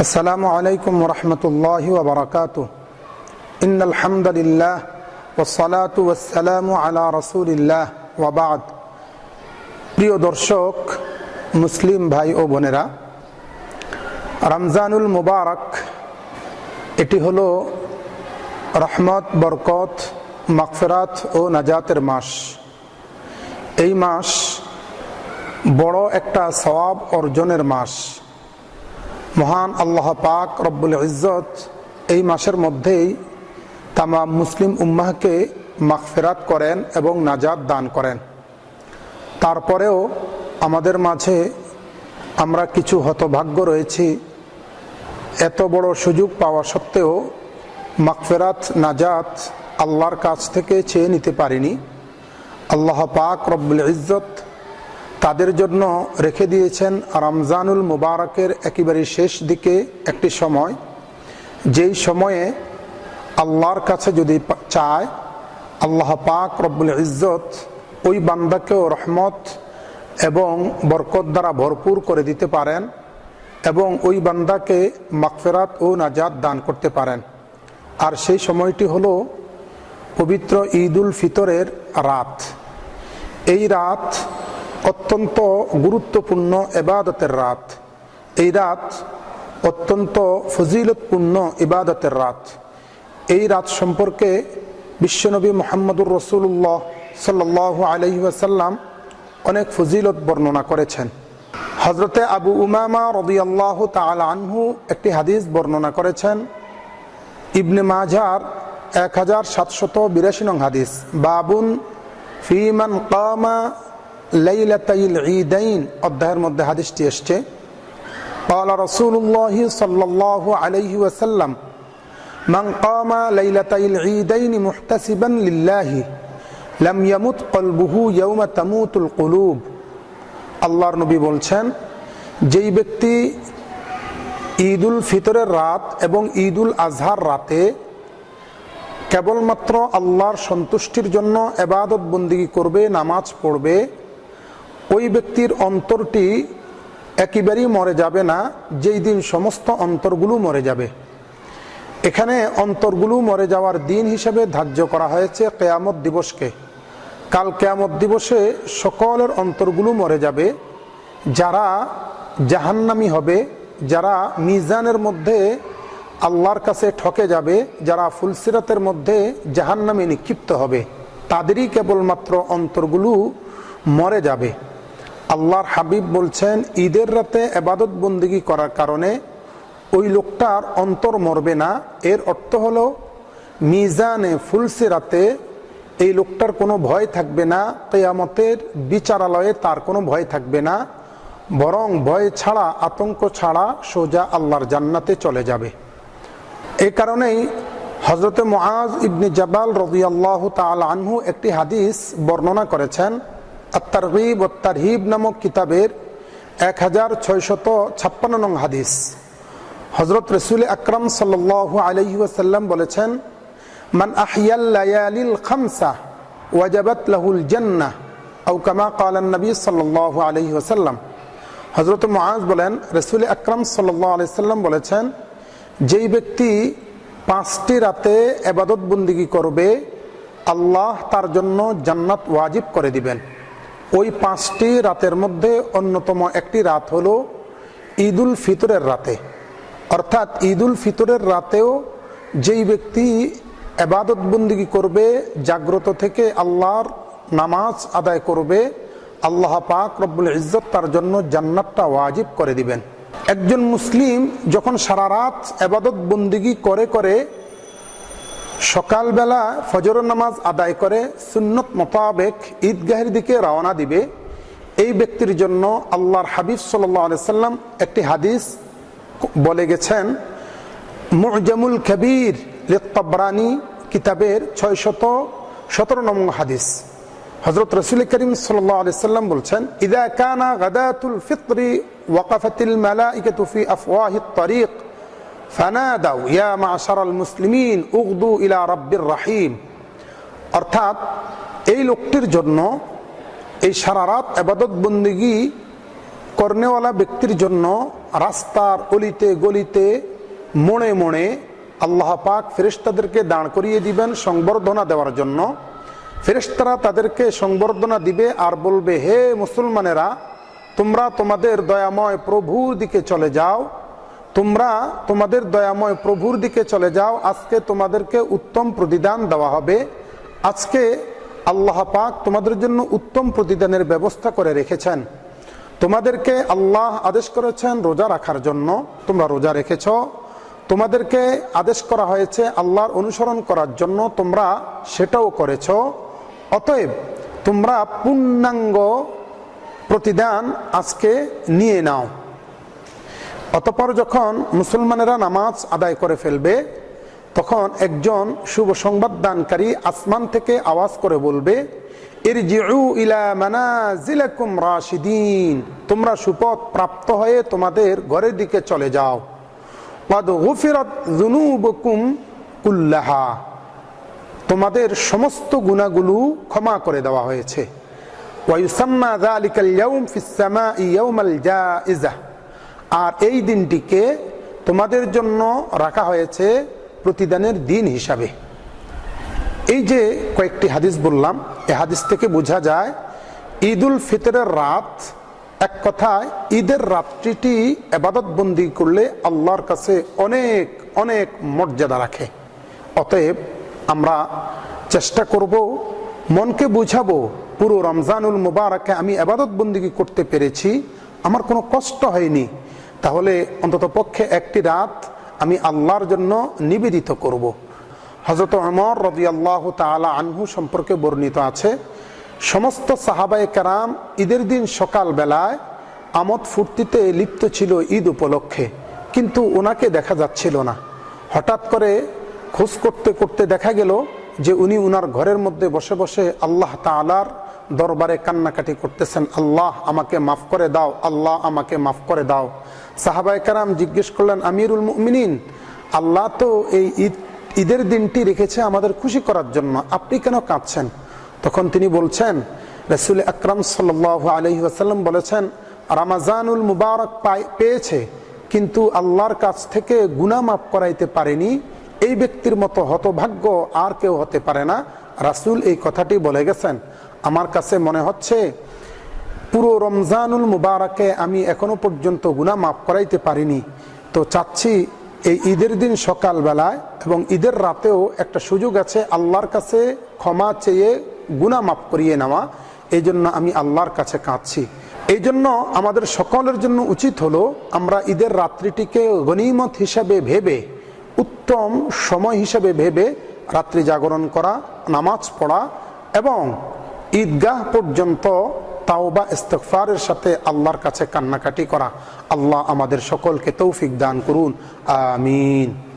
السلام عليكم ورحمة الله وبركاته إن الحمد لله والصلاة والسلام على رسول الله وبعد প্রিয় দর্শক মুসলিম ভাই ও বোনেরা রমজানুল মুবারক এটি হলো রহমত বরকত মাগফিরাত ও নাজাতের মাস এই মাস বড় একটা সওয়াব অর্জনের মাস মহান আল্লাহ পাক রব্বুল ইজ্জত এই মাসের মধ্যেই তামাম মুসলিম উম্মাহকে মাগফিরাত করেন এবং নাজাদ দান করেন। তারপরেও আমাদের মাঝে আমরা কিছু হতভাগ্য রয়েছি। এত বড় সুযোগ পাওয়া সত্ত্বেও মাগফেরাত, নাজাত আল্লাহর কাছ থেকে চেয়ে নিতে পারিনি। আল্লাহ পাক রব্বুল ইজ্জত তাদের জন্য রেখে দিয়েছেন রমজানুল মুবারকের একেবারে শেষ দিকে একটি সময়। যেই সময়ে আল্লাহর কাছে যদি চায়, আল্লাহ পাক রব্বুল ইজ্জত ওই বান্দাকেও রহমত এবং বরকত দ্বারা ভরপুর করে দিতে পারেন এবং ওই বান্দাকে মাকফেরাত ও নাজাদ দান করতে পারেন। আর সেই সময়টি হলো পবিত্র ঈদুল ফিতরের রাত। এই রাত অত্যন্ত গুরুত্বপূর্ণ এবাদতের রাত। এই রাত অত্যন্ত ফজিলতপূর্ণ ইবাদতের রাত। এই রাত সম্পর্কে বিশ্বনবী মোহাম্মদুর রসুল্লাহ সাল্লাহ আলহি আসাল্লাম অনেক ফজিলত বর্ণনা করেছেন। হজরতে আবু উমামা রদিয়াল্লাহ তাল আনহু একটি হাদিস বর্ণনা করেছেন। ইবনে মাঝার এক হাজার সাতশত বিরাশি নং হাদিস। বাবুন ফিমান কামা লাইলাতাইল ঈদাইন অধ্যায়ের মধ্যে হাদিসটি এসছে قال رسول الله صلى الله عليه وسلم من قام ليلتي العيدين محتسبا لله لم يمت قلبه يوم تموت القلوب আল্লাহর নবী বলছেন যেই ব্যক্তি ঈদুল ফিতরের রাত এবং ঈদুল আজহার রাতে কেবলমাত্র আল্লাহর সন্তুষ্টির জন্য এবাদত বন্দিগি করবে নামাজ পড়বে ওই ব্যক্তির অন্তরটি একেবারেই মরে যাবে না, যেই দিন সমস্ত অন্তরগুলো মরে যাবে। এখানে অন্তরগুলো মরে যাওয়ার দিন হিসেবে ধার্য করা হয়েছে কেয়ামত দিবসকে। কাল কেয়ামত দিবসে সকলের অন্তরগুলো মরে যাবে, যারা জাহান্নামি হবে, যারা মিজানের মধ্যে আল্লাহর কাছে ঠকে যাবে, যারা ফুলসিরাতের মধ্যে জাহান্নামে নিক্ষিপ্ত হবে, তাদেরই কেবলমাত্র অন্তরগুলো মরে যাবে। আল্লাহর হাবিব বলছেন, ঈদের রাতে এবাদত বন্দিগি করার কারণে ওই লোকটার অন্তর মরবে না। এর অর্থ হলো, মিজানে ফুলসে রাতে এই লোকটার কোনো ভয় থাকবে না, কেয়ামতের বিচারালয়ে তার কোনো ভয় থাকবে না। বরং ভয় ছাড়া, আতঙ্ক ছাড়া সোজা আল্লাহর জান্নাতে চলে যাবে। এই কারণেই হজরতে মোয়াজ ইবনে জাবাল রদিয়াল্লাহ তাল আনহু একটি হাদিস বর্ণনা করেছেন আত্মারহিব ও নামক কিতাবের এক হাজার ছয়শত ছাপ্পান্ন নং হাদিস। হজরত রসুল আকরম সাল আলহি ওসাল্লাম বলেছেন, মান আহিয়াল খামসা ওয়াজাবাত লাহুল জান্না আউ কামা কালান নবী সাল্লাহ আলহি ওসাল্লাম হজরত মহাজ বলেন, রসুল আকরম সাল্লাহ আলাইসাল্লাম বলেছেন, যেই ব্যক্তি পাঁচটি রাতে এবাদত বন্দিগি করবে, আল্লাহ তার জন্য জান্নাত ওয়াজিব করে দিবেন। ওই পাঁচটি রাতের মধ্যে অন্যতম একটি রাত হলো ঈদুল ফিতরের রাতে। অর্থাৎ ঈদুল ফিতরের রাতেও যেই ব্যক্তি এবাদত বন্দিগি করবে, জাগ্রত থেকে আল্লাহর নামাজ আদায় করবে, আল্লাহ পাক রব্বুল ইজ্জত তার জন্য জান্নাতটা ওয়াজিব করে দিবেন। একজন মুসলিম যখন সারা রাত এবাদত বন্দিগি করে করে সকালবেলা ফজর নামাজ আদায় করে সুন্নত মোতাবেক ঈদগাহের দিকে রওনা দিবে। এই ব্যক্তির জন্য আল্লাহর হাবিব সাল্লাম একটি হাদিস বলে গেছেন, মুজামুল কবির লিত্তাবরানি কিতাবের ছয় শত সতেরো নম্বর হাদিস। হজরত রসুল করিম সাল্লাম বলছেন, ইদা কানা গাদাতুল ফিত্রি ওয়াকাফাতিল মালাইকাতু ফি আফওয়াহিত তরিক ফানাদাউ, ইয়া মাশারাল মুসলিমিন, উগদু ইলা রাব্বির রাহিম। অর্থাৎ, এই লোকটির জন্য, এই সারা রাত আবাদত বন্দিগি কর্নেওয়ালা ব্যক্তির জন্য রাস্তার অলিতে গলিতে মোড়ে মোড়ে আল্লাহ পাক ফেরেশতাদেরকে দাঁড় করিয়ে দিবেন সংবর্ধনা দেওয়ার জন্য। ফেরেশতারা তাদেরকে সংবর্ধনা দিবে আর বলবে, হে মুসলমানেরা, তোমরা তোমাদের দয়াময় প্রভুর দিকে চলে যাও। তোমরা তোমাদের দয়াময় প্রভুর দিকে চলে যাও, আজকে তোমাদেরকে উত্তম প্রতিদান দেওয়া হবে। আজকে আল্লাহ পাক তোমাদের জন্য উত্তম প্রতিদানের ব্যবস্থা করে রেখেছেন। তোমাদেরকে আল্লাহ আদেশ করেছেন রোজা রাখার জন্য। তোমরা রোজা রেখেছ। তোমাদেরকে আদেশ করা হয়েছে আল্লাহর অনুসরণ করার জন্য। তোমরা সেটাও করেছ। অতএব তোমরা পূর্ণাঙ্গ প্রতিদান আজকে নিয়ে নাও। অতপর যখন মুসলমানেরা নামাজ আদায় করে ফেলবে, তখন একজন শুভ সংবাদ দানকারী আসমান থেকে আওয়াজ করে বলবে তোমরা সুপথ প্রাপ্ত হয়ে তোমাদের ঘরের দিকে চলে যাও। কুল্লাহা। তোমাদের সমস্ত গুণাগুলো ক্ষমা করে দেওয়া হয়েছে। ওয়ায়ুসাম্মা যালিকাল ইয়াউম ফিস সামাই ইয়াউমাল জাইজা। আর এই দিনটিকে তোমাদের জন্য রাখা হয়েছে প্রতিদানের দিন হিসাবে। এই যে কয়েকটি হাদিস বললাম এই হাদিস থেকে বোঝা যায়, ঈদুল ফিতরের রাত এক কথায় ঈদের রাত্রিটি এবাদত বন্দি করলে আল্লাহর কাছে অনেক অনেক মর্যাদা রাখে। অতএব আমরা চেষ্টা করব, মনকে বুঝাবো, পুরো রমজানুল মুবারকে আমি আবাদত বন্দিগি করতে পেরেছি, আমার কোনো কষ্ট হয়নি। তাহলে অন্তত পক্ষে একটি রাত আমি আল্লাহর জন্য নিবেদিত করব। হজরত অমর রবি আল্লাহ তালা আনহু সম্পর্কে বর্ণিত আছে, সমস্ত সাহাবায় কারাম ঈদের দিন সকালবেলায় আমোদ ফুর্তিতে লিপ্ত ছিল ঈদ উপলক্ষে, কিন্তু ওনাকে দেখা যাচ্ছিল না হঠাৎ করে খোঁজ করতে করতে দেখা গেল যে উনি উনার ঘরের মধ্যে বসে বসে আল্লাহ তালার দরবারে কান্নাকাটি করতেছেন, আল্লাহ আমাকে মাফ করে দাও, আল্লাহ আমাকে মাফ করে দাও। সাহাবাই কারাম জিজ্ঞেস করলেন, আমিরুল মুমিনিন, আল্লাহ তো এই ঈদ, ঈদের দিনটি রেখেছে আমাদের খুশি করার জন্য, আপনি কেন কাঁদছেন? তখন তিনি বলছেন, রসুল আকরাম সাল আলহি আসাল্লাম বলেছেন, রামাজানুল মুবারক পেয়েছে, কিন্তু আল্লাহর কাছ থেকে গুনা মাফ করাইতে পারেনি। এই ব্যক্তির মতো হতভাগ্য আর কেউ হতে পারে না। রাসুল এই কথাটি বলে গেছেন। আমার কাছে মনে হচ্ছে, পুরো রমজানুল মুবারকে আমি এখনও পর্যন্ত গুনা মাফ করাইতে পারিনি। তো চাচ্ছি এই ঈদের দিন সকালবেলায় এবং ঈদের রাতেও একটা সুযোগ আছে আল্লাহর কাছে ক্ষমা চেয়ে গুনা মাফ করিয়ে নেওয়া। এই জন্য আমি আল্লাহর কাছে কাঁদছি। এই জন্য আমাদের সকলের জন্য উচিত হলো আমরা ঈদের রাত্রিটিকে গনিমত হিসাবে ভেবে, উত্তম সময় হিসাবে ভেবে রাত্রি জাগরণ করা, নামাজ পড়া এবং ঈদগাহ পর্যন্ত তাওবা ইস্তফারের সাথে আল্লাহর কাছে কান্নাকাটি করা। আল্লাহ আমাদের সকলকে তৌফিক দান করুন। আমিন।